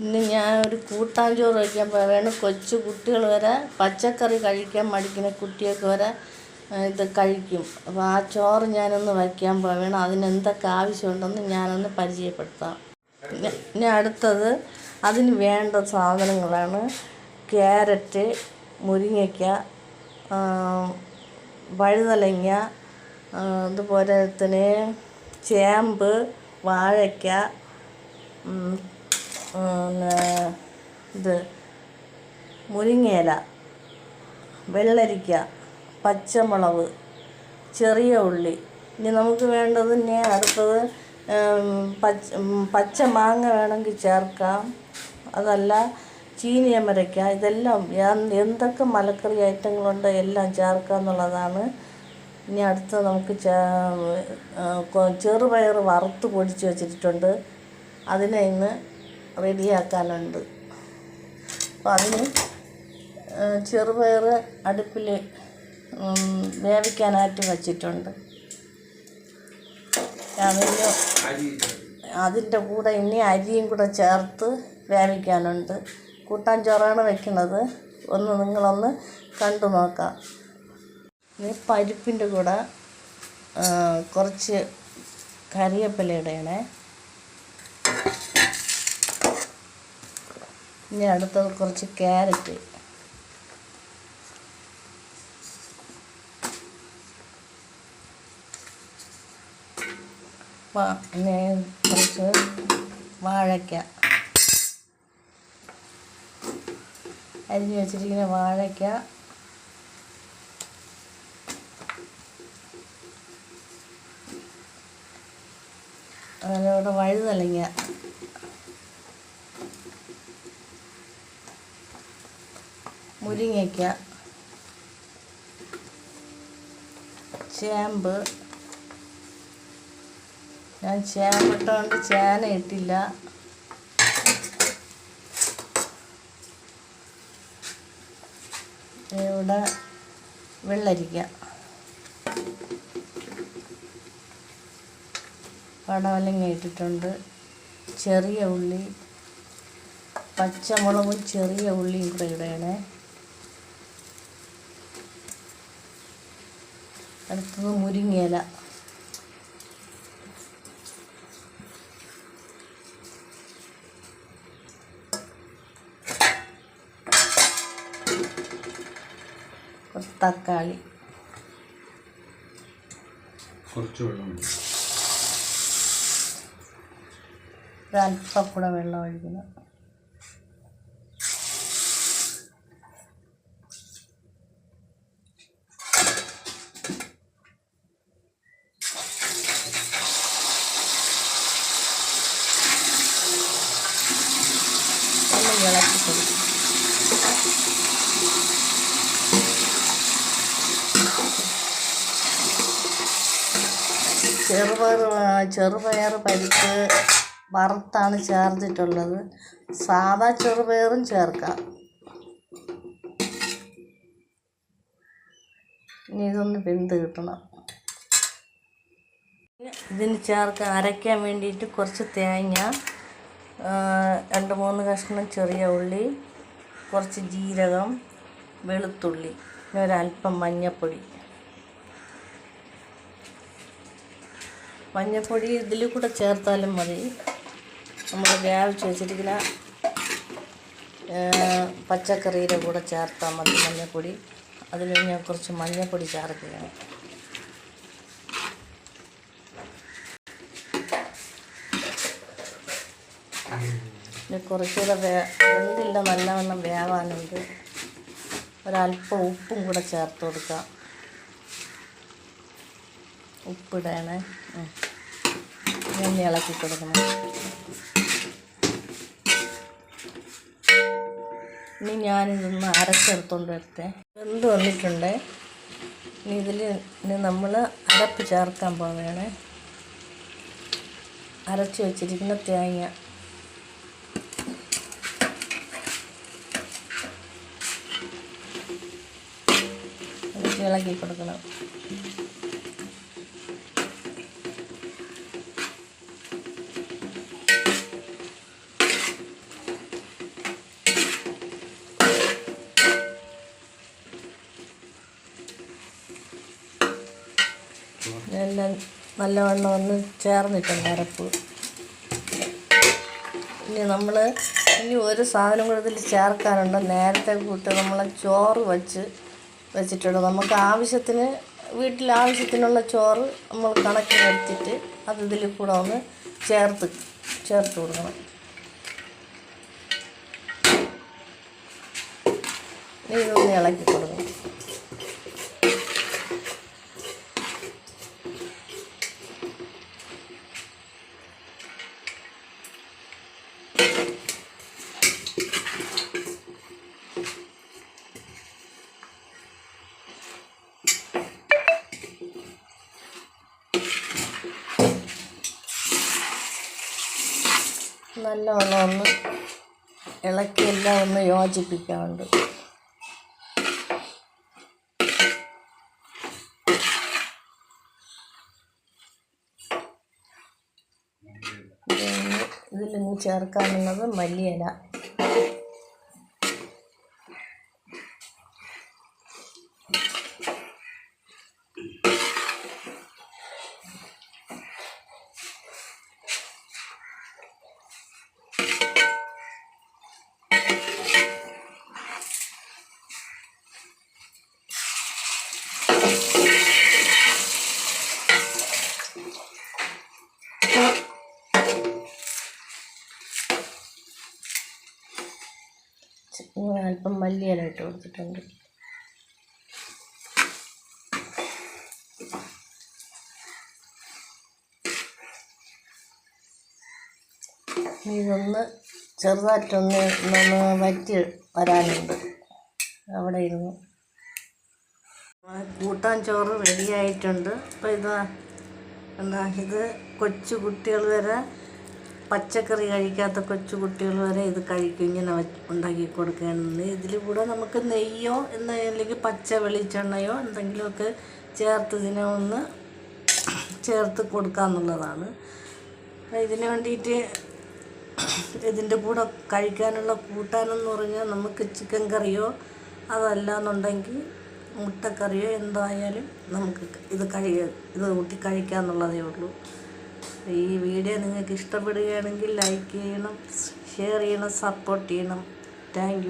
ഇന്ന് ഞാൻ ഒരു കൂട്ടാൻ ചോറ് വയ്ക്കാൻ പോവുകയാണ്. കൊച്ചു കുട്ടികൾ വരെ പച്ചക്കറി കഴിക്കാൻ മടിക്കുന്ന കുട്ടിയൊക്കെ വരെ ഇത് കഴിക്കും. അപ്പോൾ ആ ചോറ് ഞാനൊന്ന് വയ്ക്കാൻ പോവുകയാണ്. അതിനെന്തൊക്കെ ആവശ്യമുണ്ടെന്ന് ഞാനൊന്ന് പരിചയപ്പെടുത്താം. ഇനി- അടുത്തത് അതിന് വേണ്ട സാധനങ്ങളാണ്. ക്യാരറ്റ് മുരിങ്ങയ്ക്ക വഴുതലങ്ങ അതുപോലെ തന്നെ ചേമ്പ് വാഴയ്ക്ക ഇത് മുരിങ്ങയില വെള്ളരിക്ക പച്ചമുളക് ചെറിയ ഉള്ളി. ഇനി നമുക്ക് വേണ്ടത് ഇനി അടുത്തത് പച്ച പച്ച മാങ്ങ വേണമെങ്കിൽ ചേർക്കാം. അതല്ല ചീനിയമരയ്ക്ക ഇതെല്ലാം എന്തൊക്കെ മലക്കറി ഐറ്റങ്ങളുണ്ട് എല്ലാം ചേർക്കുക എന്നുള്ളതാണ്. ഇനി അടുത്ത് നമുക്ക് ചെറുപയർ വറുത്ത് പൊടിച്ച് വെച്ചിട്ടുണ്ട്. അതിനെ ഇന്ന് റെഡിയാക്കാനുണ്ട്. അപ്പോൾ അതിന് ചെറുപയർ അടുപ്പിൽ വേവിക്കാനായിട്ട് വച്ചിട്ടുണ്ട്. അതിന് അതിന്റെ കൂടെ ഇനി അരിയും കൂടെ ചേർത്ത് വേവിക്കാനുണ്ട്. കൂട്ടാൻ ചോറാണ് വെക്കുന്നത്. ഒന്ന് നിങ്ങളൊന്ന് കണ്ടു നോക്കാം. ഇനി പരിപ്പിന്റെ കൂടെ കുറച്ച് കറിവേപ്പില ഇടണേ. ഇനി അടുത്തത് കുറച്ച് ക്യാരറ്റ്. കുറച്ച് വാഴയ്ക്ക അരിഞ്ഞ് വെച്ചിരിക്കുന്ന വാഴയ്ക്ക അതിലൂടെ വഴുതലങ്ങ മുരിങ്ങയ്ക്ക ചേമ്പ്. ഞാൻ ചേമ്പിട്ടുകൊണ്ട് ചേന ഇട്ടില്ല. ഇവിടെ വെള്ളരിക്ക. പടവലങ്ങ ഇട്ടിട്ടുണ്ട്. ചെറിയ ഉള്ളി പച്ചമുളകും ചെറിയ ഉള്ളിയും കൂടെ ഇടണേ. അടുത്തത് മുരിങ്ങയില. കുറച്ച് തക്കാളി. കുറച്ച് വെള്ളം. ഒരല്പം കൂടെ വെള്ളം ഒഴിക്കണം. ചെറുപയർ ചെറുപയർ പരിപ്പ് വറുത്താണ് ചേർത്തിട്ടുള്ളത്. സാധാ ചെറുപയറും ചേർക്കാം. ഇനി ഇതൊന്ന് വെന്ത് കിട്ടണം. ഇതിന് ചേർക്കാൻ അരയ്ക്കാൻ വേണ്ടിയിട്ട് കുറച്ച് തേങ്ങ രണ്ട് മൂന്ന് കഷ്ണം ചെറിയ ഉള്ളി കുറച്ച് ജീരകം വെളുത്തുള്ളി പിന്നെ ഒരല്പം മഞ്ഞൾപ്പൊടി മഞ്ഞൾപ്പൊടി ഇതിൽ കൂടെ ചേർത്താലും മതി. നമ്മൾ വേവിച്ച് വെച്ചിരിക്കുന്ന പച്ചക്കറിയുടെ കൂടെ ചേർത്താൽ മതി മഞ്ഞൾപ്പൊടി അതിൽ ഞാൻ കുറച്ച് മഞ്ഞൾപ്പൊടി ചേർക്കുകയാണ്. ഇനി കുറച്ചുകൂടെ വേ വെന്തില്ല നല്ലവണ്ണം വേവാനുണ്ട്. ഒരല്പം ഉപ്പും കൂടെ ചേർത്ത് കൊടുക്കാം. ഉപ്പിടണേ. ഉം. ഇളക്കി കൊടുക്കണം. ഇനി ഞാനിതൊന്ന് അരച്ചെടുത്തോണ്ട് വരട്ടെ. വെന്ത് വന്നിട്ടുണ്ട്. ഇനി ഇതിൽ ഇനി നമ്മൾ അരപ്പ് ചേർക്കാൻ പോവുകയാണ് അരച്ച് വെച്ചിരിക്കുന്ന തേങ്ങ ഇളകി കൊടുക്കണം. എല്ലാം നല്ലവണ്ണം ഒന്ന് ചേർന്നിട്ടുണ്ട് അരപ്പ്. ഇനി നമ്മൾ ഇനി ഒരു സാധനം കൂടുതൽ ചേർക്കാനുണ്ട്. നേരത്തെ കൂട്ട് നമ്മൾ ചോറ് വച്ച് വെച്ചിട്ടുണ്ട്. നമുക്ക് ആവശ്യത്തിന് വീട്ടിൽ ആവശ്യത്തിനുള്ള ചോറ് നമ്മൾ കണക്ക് വരുത്തിയിട്ട് അത് ഇതിൽ കൂടെ ഒന്ന് ചേർത്ത് ചേർത്ത് കൊടുക്കണം. ഇതൊന്ന് ഇളക്കി കൊടുക്കണം. നല്ലവണ്ണം ഒന്ന് ഇളക്കി ഒന്ന് യോജിപ്പിക്കാറുണ്ട് ഇതിലിനി ചേർക്കാനുള്ളത് മല്ലിയില. മല്ലിയില ഇട്ട് കൊടുത്തിട്ടുണ്ട്. ഇതൊന്ന് ചെറുതായിട്ടൊന്ന് ഒന്ന് വറ്റി വരാനുണ്ട്. അവിടെ ഇരുന്നു. കൂട്ടാൻ ചോറ് റെഡിയായിട്ടുണ്ട്. അപ്പോൾ ഇതാ എന്താ ഇത് കൊച്ചു കുട്ടികൾ വരെ പച്ചക്കറി കഴിക്കാത്ത കൊച്ചു കുട്ടികൾ വരെ ഇത് കഴിക്കും ഇങ്ങനെ ഉണ്ടാക്കി കൊടുക്കുകയാണെന്ന്. ഇതിൽ കൂടെ നമുക്ക് നെയ്യോ എന്ന അല്ലെങ്കിൽ പച്ച വെളിച്ചെണ്ണയോ എന്തെങ്കിലുമൊക്കെ ചേർത്ത് ഇതിനെ ഒന്ന് ചേർത്ത് കൊടുക്കാമെന്നുള്ളതാണ് ഇതിന് വേണ്ടിയിട്ട് ഇതിന്റെ കൂടെ കഴിക്കാനുള്ള കൂട്ടാനെന്ന് പറഞ്ഞാൽ നമുക്ക് ചിക്കൻ കറിയോ അതല്ല എന്നുണ്ടെങ്കിൽ മുട്ടക്കറിയോ എന്തായാലും നമുക്ക് ഇത് കഴി ഇത് കൂട്ടി കഴിക്കാമെന്നുള്ളതേ ഉള്ളൂ. ഈ വീഡിയോ നിങ്ങൾക്ക് ഇഷ്ടപ്പെടുകയാണെങ്കിൽ ലൈക്ക് ചെയ്യണം ഷെയർ ചെയ്യണം സപ്പോർട്ട് ചെയ്യണം. താങ്ക്